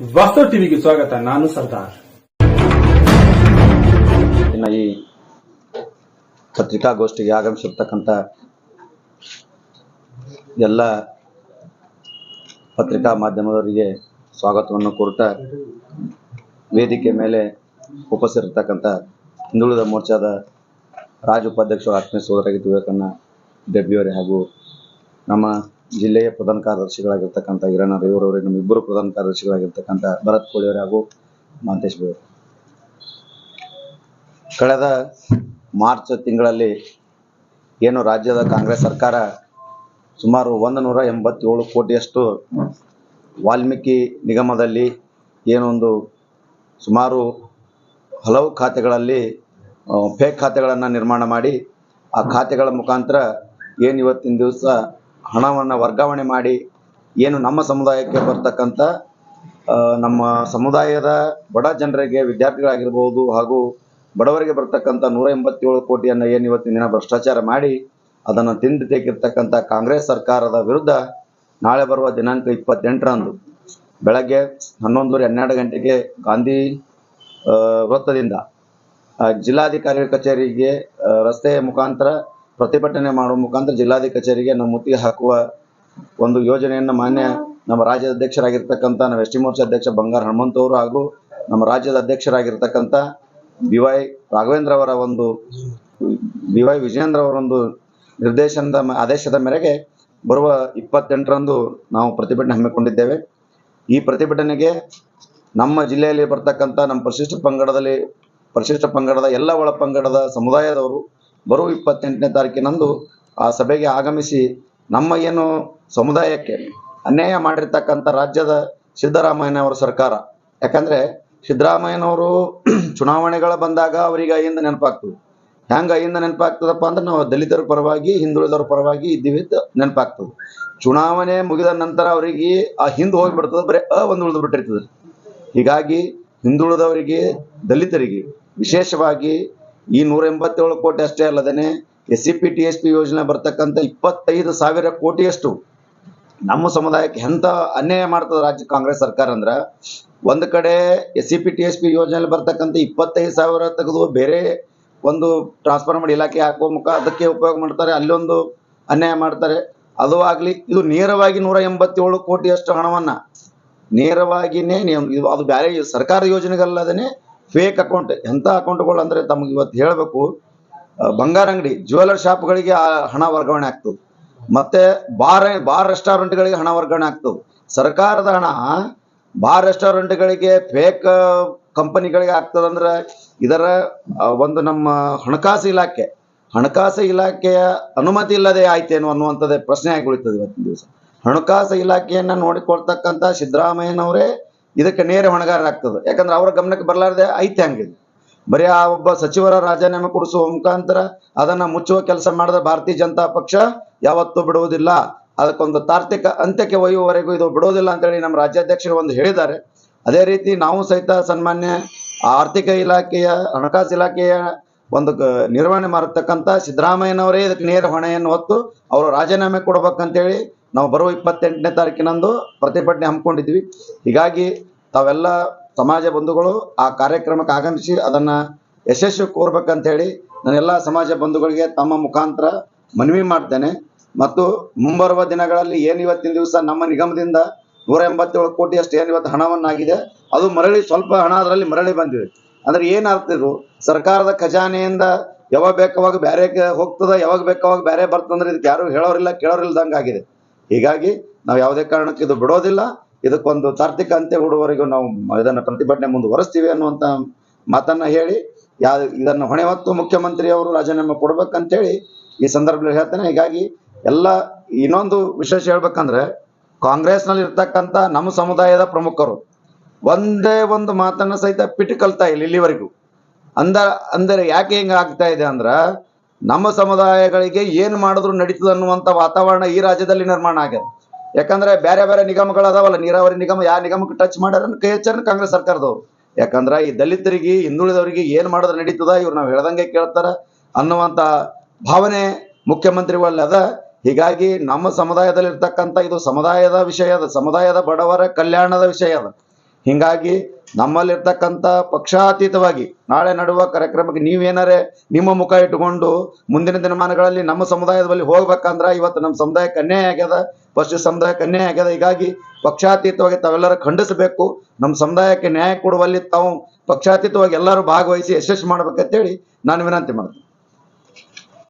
ವಾಸ್ತವ ಟಿವಿಗೆ ಸ್ವಾಗತ, ನಾನು ಸರ್ದಾರ್. ಇನ್ನು ಈ ಪತ್ರಿಕಾಗೋಷ್ಠಿಗೆ ಆಗಮಿಸಿರ್ತಕ್ಕಂಥ ಎಲ್ಲ ಪತ್ರಿಕಾ ಮಾಧ್ಯಮದವರಿಗೆ ಸ್ವಾಗತವನ್ನು ಕೋರುತ್ತಾ ವೇದಿಕೆ ಮೇಲೆ ಉಪಸ್ಥಿತಿರ್ತಕ್ಕಂಥ ಹಿಂದುಳಿದ ಮೋರ್ಚಾದ ರಾಜ್ಯ ಉಪಾಧ್ಯಕ್ಷರು ಆತ್ಮೀಯ ಸೋದರಾಗಿ ವಿವೇಕಣ್ಣ ಡೆಬ್ಬಿಯವರೇ ಹಾಗೂ ನಮ್ಮ ಜಿಲ್ಲೆಯ ಪ್ರಧಾನ ಕಾರ್ಯದರ್ಶಿಗಳಾಗಿರ್ತಕ್ಕಂಥ ಹಿರಣ್ಣ ರೇವರವರೇ ನಮ್ಮ ಇಬ್ಬರು ಪ್ರಧಾನ ಕಾರ್ಯದರ್ಶಿಗಳಾಗಿರ್ತಕ್ಕಂಥ ಭರತ್ ಕೋಳಿಯವರೇ ಹಾಗೂ ಮಹಂತೇಶ್ ಬೇವರು ಕಳೆದ ಮಾರ್ಚ್ ತಿಂಗಳಲ್ಲಿ ಏನು ರಾಜ್ಯದ ಕಾಂಗ್ರೆಸ್ ಸರ್ಕಾರ ಸುಮಾರು ಒಂದು ನೂರ ಎಂಬತ್ತೇಳು ಕೋಟಿಯಷ್ಟು ವಾಲ್ಮೀಕಿ ನಿಗಮದಲ್ಲಿ ಏನೊಂದು ಸುಮಾರು ಹಲವು ಖಾತೆಗಳಲ್ಲಿ ಫೇಕ್ ಖಾತೆಗಳನ್ನು ನಿರ್ಮಾಣ ಮಾಡಿ, ಆ ಖಾತೆಗಳ ಮುಖಾಂತರ ಏನು ಇವತ್ತಿನ ದಿವಸ ಹಣವನ್ನು ವರ್ಗಾವಣೆ ಮಾಡಿ ಏನು ನಮ್ಮ ಸಮುದಾಯಕ್ಕೆ ಬರ್ತಕ್ಕಂಥ ನಮ್ಮ ಸಮುದಾಯದ ಬಡ ಜನರಿಗೆ ವಿದ್ಯಾರ್ಥಿಗಳಾಗಿರ್ಬೋದು ಹಾಗೂ ಬಡವರಿಗೆ ಬರ್ತಕ್ಕಂಥ ನೂರ ಎಂಬತ್ತೇಳು ಕೋಟಿಯನ್ನು ಏನು ಇವತ್ತಿನ ದಿನ ಭ್ರಷ್ಟಾಚಾರ ಮಾಡಿ ಅದನ್ನು ತಿಂದು ತೆಗಿರ್ತಕ್ಕಂಥ ಕಾಂಗ್ರೆಸ್ ಸರ್ಕಾರದ ವಿರುದ್ಧ ನಾಳೆ ಬರುವ ದಿನಾಂಕ ಇಪ್ಪತ್ತೆಂಟರಂದು ಬೆಳಗ್ಗೆ ಹನ್ನೊಂದೂವರೆ ಹನ್ನೆರಡು ಗಂಟೆಗೆ ಗಾಂಧಿ ವೃತ್ತದಿಂದ ಜಿಲ್ಲಾಧಿಕಾರಿ ಕಚೇರಿಗೆ ರಸ್ತೆಯ ಮುಖಾಂತರ ಪ್ರತಿಭಟನೆ ಮಾಡುವ ಮುಖಾಂತರ ಜಿಲ್ಲಾಧಿಕಾರಿ ಕಚೇರಿಗೆ ನಮ್ಮ ಮುತ್ತಿಗೆ ಹಾಕುವ ಒಂದು ಯೋಜನೆಯನ್ನು ಮಾನ್ಯ ನಮ್ಮ ರಾಜ್ಯದ ಅಧ್ಯಕ್ಷರಾಗಿರ್ತಕ್ಕಂಥ, ನಮ್ಮ ಎಸ್ ಟಿ ಮೋರ್ಚಾ ಅಧ್ಯಕ್ಷ ಬಂಗಾರ ಹನುಮಂತವರು ಹಾಗೂ ನಮ್ಮ ರಾಜ್ಯದ ಅಧ್ಯಕ್ಷರಾಗಿರ್ತಕ್ಕಂಥ ಬಿ ವೈ ರಾಘವೇಂದ್ರ ಅವರ ಒಂದು ಬಿ ವೈ ಅವರ ಅವರೊಂದು ನಿರ್ದೇಶನದ ಆದೇಶದ ಮೇರೆಗೆ ಬರುವ ಇಪ್ಪತ್ತೆಂಟರಂದು ನಾವು ಪ್ರತಿಭಟನೆ ಹಮ್ಮಿಕೊಂಡಿದ್ದೇವೆ. ಈ ಪ್ರತಿಭಟನೆಗೆ ನಮ್ಮ ಜಿಲ್ಲೆಯಲ್ಲಿ ಬರ್ತಕ್ಕಂಥ ನಮ್ಮ ಪರಿಶಿಷ್ಟ ಪಂಗಡದಲ್ಲಿ, ಪರಿಶಿಷ್ಟ ಪಂಗಡದ ಎಲ್ಲ ಒಳ ಪಂಗಡದ ಸಮುದಾಯದವರು ಬರುವ ಇಪ್ಪತ್ತೆಂಟನೇ ತಾರೀಕಿನಂದು ಆ ಸಭೆಗೆ ಆಗಮಿಸಿ ನಮ್ಮ ಏನು ಸಮುದಾಯಕ್ಕೆ ಅನ್ಯಾಯ ಮಾಡಿರ್ತಕ್ಕಂಥ ರಾಜ್ಯದ ಸಿದ್ದರಾಮಯ್ಯನವರ ಸರ್ಕಾರ. ಯಾಕಂದ್ರೆ ಸಿದ್ದರಾಮಯ್ಯನವರು ಚುನಾವಣೆಗಳ ಬಂದಾಗ ಅವರಿಗೆ ಅಯ್ಯಿಂದ ನೆನಪಾಗ್ತದೆ. ಹೆಂಗ ಅಯ್ಯಿಂದ ನೆನಪಾಗ್ತದಪ್ಪ ಅಂದ್ರೆ ನಾವು ದಲಿತರ ಪರವಾಗಿ, ಹಿಂದುಳಿದವ್ರ ಪರವಾಗಿ ಇದ್ದೀವಿ ಅಂತ ನೆನಪಾಗ್ತದೆ. ಚುನಾವಣೆ ಮುಗಿದ ನಂತರ ಅವರಿಗೆ ಆ ಹಿಂದೆ ಹೋಗಿಬಿಡ್ತದೆ, ಬರೀ ಅ ಒಂದು ಉಳಿದು ಬಿಟ್ಟಿರ್ತದೆ ಹೀಗಾಗಿ ಹಿಂದುಳಿದವರಿಗೆ, ದಲಿತರಿಗೆ ವಿಶೇಷವಾಗಿ ಈ ನೂರ ಎಂಬತ್ತೇಳು ಕೋಟಿ ಅಷ್ಟೇ ಅಲ್ಲದೇನೆ S C P T S P ಯೋಜನೆ ಬರ್ತಕ್ಕಂಥ ಇಪ್ಪತ್ತೈದು ಸಾವಿರ ಕೋಟಿಯಷ್ಟು ನಮ್ಮ ಸಮುದಾಯಕ್ಕೆ ಎಂತ ಅನ್ಯಾಯ ಮಾಡ್ತದೆ ರಾಜ್ಯ ಕಾಂಗ್ರೆಸ್ ಸರ್ಕಾರ ಅಂದ್ರೆ ಒಂದು ಕಡೆ S C P T S P ಯೋಜನೆಯಲ್ಲಿ ಬರ್ತಕ್ಕಂಥ ಇಪ್ಪತ್ತೈದು ಸಾವಿರ ತೆಗೆದು ಬೇರೆ ಒಂದು ಟ್ರಾನ್ಸ್ಫಾರ್ಮರ್ ಇಲಾಖೆ ಹಾಕುವ ಮುಖ ಅದಕ್ಕೆ ಉಪಯೋಗ ಮಾಡ್ತಾರೆ, ಅಲ್ಲೊಂದು ಅನ್ಯಾಯ ಮಾಡ್ತಾರೆ. ಅದು ಆಗಲಿ, ಇದು ನೇರವಾಗಿ ನೂರ ಎಂಬತ್ತೇಳು ಕೋಟಿಯಷ್ಟು ಹಣವನ್ನ ಇದು ಅದು ಬೇರೆ ಸರ್ಕಾರ ಯೋಜನೆಗಲ್ಲದೇ ಫೇಕ್ ಅಕೌಂಟ್ ಎಂಥ ಅಕೌಂಟ್ಗಳು ಅಂದರೆ ತಮಗೆ ಇವತ್ತು ಹೇಳಬೇಕು ಬಂಗಾರ ಅಂಗಡಿ ಜ್ಯುವೆಲರ್ ಶಾಪ್ಗಳಿಗೆ ಹಣ ವರ್ಗಾವಣೆ ಆಗ್ತದೆ. ಮತ್ತೆ ಬಾರ್ ಬಾರ್ ರೆಸ್ಟೋರೆಂಟ್ಗಳಿಗೆ ಹಣ ವರ್ಗಾವಣೆ ಆಗ್ತದೆ. ಸರ್ಕಾರದ ಹಣ, ಬಾರ್ ರೆಸ್ಟೋರೆಂಟ್ಗಳಿಗೆ ಫೇಕ್ ಕಂಪನಿಗಳಿಗೆ ಆಗ್ತದಂದ್ರೆ ಇದರ ಒಂದು ನಮ್ಮ ಹಣಕಾಸು ಇಲಾಖೆ, ಹಣಕಾಸು ಇಲಾಖೆಯ ಅನುಮತಿ ಇಲ್ಲದೆ ಆಯ್ತೇನು ಅನ್ನುವಂಥದ್ದೇ ಪ್ರಶ್ನೆ ಆಗಿ ಉಳಿತದೆ ಇವತ್ತಿನ ದಿವಸ. ಹಣಕಾಸು ಇಲಾಖೆಯನ್ನು ನೋಡಿಕೊಳ್ತಕ್ಕಂಥ ಸಿದ್ದರಾಮಯ್ಯನವರೇ ಇದಕ್ಕೆ ನೇರ ಹೊಣೆಗಾರರಾಗ್ತದೆ ಯಾಕಂದ್ರೆ ಅವರ ಗಮನಕ್ಕೆ ಬರಲಾರ್ದೆ ಐತೆ ಹಂಗಿದೆ ಬರೀ ಆ ಒಬ್ಬ ಸಚಿವರ ರಾಜೀನಾಮೆ ಕೊಡಿಸುವ ಮುಖಾಂತರ ಅದನ್ನ ಮುಚ್ಚುವ ಕೆಲಸ ಮಾಡಿದ ಭಾರತೀಯ ಜನತಾ ಪಕ್ಷ ಯಾವತ್ತೂ ಬಿಡುವುದಿಲ್ಲ. ಅದಕ್ಕೊಂದು ತಾರ್ಕಿಕ ಅಂತ್ಯಕ್ಕೆ ಒಯ್ಯುವವರೆಗೂ ಇದು ಬಿಡುವುದಿಲ್ಲ ಅಂತೇಳಿ ನಮ್ಮ ರಾಜ್ಯಾಧ್ಯಕ್ಷರು ಒಂದು ಹೇಳಿದ್ದಾರೆ. ಅದೇ ರೀತಿ ನಾವು ಸಹಿತ ಸನ್ಮಾನ್ಯ ಆರ್ಥಿಕ ಇಲಾಖೆಯ, ಹಣಕಾಸು ಇಲಾಖೆಯ ಒಂದು ನಿರ್ವಹಣೆ ಮಾಡತಕ್ಕಂಥ ಸಿದ್ದರಾಮಯ್ಯನವರೇ ಇದಕ್ಕೆ ನೇರ ಹೊಣೆಯನ್ನು ಹೊತ್ತು ಅವರು ರಾಜೀನಾಮೆ ಕೊಡ್ಬೇಕಂತೇಳಿ ನಾವು ಬರುವ ಇಪ್ಪತ್ತೆಂಟನೇ ತಾರೀಕಿನಂದು ಪ್ರತಿಭಟನೆ ಹಮ್ಮಿಕೊಂಡಿದ್ವಿ ಹೀಗಾಗಿ ತಾವೆಲ್ಲ ಸಮಾಜ ಬಂಧುಗಳು ಆ ಕಾರ್ಯಕ್ರಮಕ್ಕೆ ಆಗಮಿಸಿ ಅದನ್ನ ಯಶಸ್ವಿ ಕೋರ್ಬೇಕಂತೇಳಿ ನಾನೆಲ್ಲ ಸಮಾಜ ಬಂಧುಗಳಿಗೆ ತಮ್ಮ ಮುಖಾಂತರ ಮನವಿ ಮಾಡ್ತೇನೆ. ಮತ್ತು ಮುಂಬರುವ ದಿನಗಳಲ್ಲಿ ಏನು ಇವತ್ತಿನ ದಿವಸ ನಮ್ಮ ನಿಗಮದಿಂದ ನೂರ ಎಂಬತ್ತೇಳು ಕೋಟಿಯಷ್ಟು ಏನು ಇವತ್ತು ಹಣವನ್ನಾಗಿದೆ, ಅದು ಮರಳಿ ಸ್ವಲ್ಪ ಹಣ ಅದರಲ್ಲಿ ಮರಳಿ ಬಂದಿದೆ. ಅಂದ್ರೆ ಏನಾಗ್ತಿದ್ರು ಸರ್ಕಾರದ ಖಜಾನೆಯಿಂದ ಯಾವಾಗ ಬೇಕಾವಾಗ ಬೇರೆ ಹೋಗ್ತದ ಯಾವಾಗ ಬೇಕಾವಾಗ ಬೇರೆ ಬರ್ತಂದ್ರೆ ಇದಕ್ಕೆ ಯಾರು ಹೇಳೋರಿಲ್ಲ ಕೇಳೋರಿಲ್ದಂಗೆ ಆಗಿದೆ ಹೀಗಾಗಿ ನಾವು ಯಾವುದೇ ಕಾರಣಕ್ಕೆ ಇದು ಬಿಡೋದಿಲ್ಲ. ಇದಕ್ಕೊಂದು ತಾರ್ಕಿಕ ಅಂತ್ಯ ಹೂಡುವವರೆಗೂ ನಾವು ಇದನ್ನು ಪ್ರತಿಭಟನೆ ಮುಂದುವರೆಸ್ತೀವಿ ಅನ್ನುವಂಥ ಮಾತನ್ನ ಹೇಳಿ, ಯಾ ಇದನ್ನು ಹೊಣೆ ಹೊತ್ತು ಮುಖ್ಯಮಂತ್ರಿಯವರು ರಾಜೀನಾಮೆ ಕೊಡ್ಬೇಕಂತೇಳಿ ಈ ಸಂದರ್ಭದಲ್ಲಿ ಹೇಳ್ತೇನೆ. ಹೀಗಾಗಿ ಎಲ್ಲ ಇನ್ನೊಂದು ವಿಶೇಷ ಹೇಳ್ಬೇಕಂದ್ರೆ, ಕಾಂಗ್ರೆಸ್ನಲ್ಲಿ ಇರ್ತಕ್ಕಂಥ ನಮ್ಮ ಸಮುದಾಯದ ಪ್ರಮುಖರು ಒಂದೇ ಒಂದು ಮಾತನ್ನ ಸಹಿತ ಪಿಟಿ ಕಲ್ತಾ ಇಲ್ಲ ಇಲ್ಲಿವರೆಗೂ. ಅಂದ, ಅಂದರೆ ಯಾಕೆ ಹಿಂಗ ಆಗ್ತಾ ಇದೆ ಅಂದ್ರ ನಮ್ಮ ಸಮುದಾಯಗಳಿಗೆ ಏನು ಮಾಡಿದ್ರು ನಡೀತದೆ ಅನ್ನುವಂತ ವಾತಾವರಣ ಈ ರಾಜ್ಯದಲ್ಲಿ ನಿರ್ಮಾಣ ಆಗ್ಯದ. ಯಾಕಂದ್ರೆ ಬೇರೆ ಬೇರೆ ನಿಗಮಗಳು ಅದಾವಲ್ಲ ನೀರಾವರಿ ನಿಗಮ, ಯಾವ ನಿಗಮಕ್ಕೆ ಟಚ್ ಮಾಡ್ಯಾರ ಕೈ ಹಚ್ಚಾರ ಕಾಂಗ್ರೆಸ್ ಸರ್ಕಾರದವ್ರು. ಯಾಕಂದ್ರೆ ಈ ದಲಿತರಿಗೆ, ಹಿಂದುಳಿದವರಿಗೆ ಏನು ಮಾಡಿದ್ರೆ ನಡೀತದ ಇವ್ರು ನಾವು ಹೇಳ್ದಂಗೆ ಕೇಳ್ತಾರ ಅನ್ನುವಂತ ಭಾವನೆ ಮುಖ್ಯಮಂತ್ರಿಗಳಲ್ಲಿ ಅದ. ಹೀಗಾಗಿ ನಮ್ಮ ಸಮುದಾಯದಲ್ಲಿರ್ತಕ್ಕಂಥ ಇದು ಸಮುದಾಯದ ವಿಷಯ ಅದ, ಸಮುದಾಯದ ಬಡವರ ಕಲ್ಯಾಣದ ವಿಷಯ ಅದ. ಹಿಂಗಾಗಿ ನಮ್ಮಲ್ಲಿರ್ತಕ್ಕಂಥ ಪಕ್ಷಾತೀತವಾಗಿ ನಾಳೆ ನಡುವ ಕಾರ್ಯಕ್ರಮಕ್ಕೆ ನೀವೇನಾರೆ ನಿಮ್ಮ ಮುಖ ಇಟ್ಟುಕೊಂಡು ಮುಂದಿನ ದಿನಮಾನಗಳಲ್ಲಿ ನಮ್ಮ ಸಮುದಾಯದ ಬಳಿ ಹೋಗ್ಬೇಕಂದ್ರ ಇವತ್ತು ನಮ್ಮ ಸಮುದಾಯಕ್ಕೆ ಅನ್ಯಾಯ ಆಗ್ಯದ ಪಶು ಸಮುದಾಯಕ್ಕೆ ಅನ್ಯಾಯ ಆಗ್ಯದ. ಹೀಗಾಗಿ ಪಕ್ಷಾತೀತವಾಗಿ ತಾವೆಲ್ಲರೂ ಖಂಡಿಸಬೇಕು. ನಮ್ಮ ಸಮುದಾಯಕ್ಕೆ ನ್ಯಾಯ ಕೊಡುವಲ್ಲಿ ತಾವು ಪಕ್ಷಾತೀತವಾಗಿ ಎಲ್ಲರೂ ಭಾಗವಹಿಸಿ ಯಶಸ್ವಿ ಮಾಡ್ಬೇಕಂತೇಳಿ ನಾನು ವಿನಂತಿ ಮಾಡ್ತೀನಿ.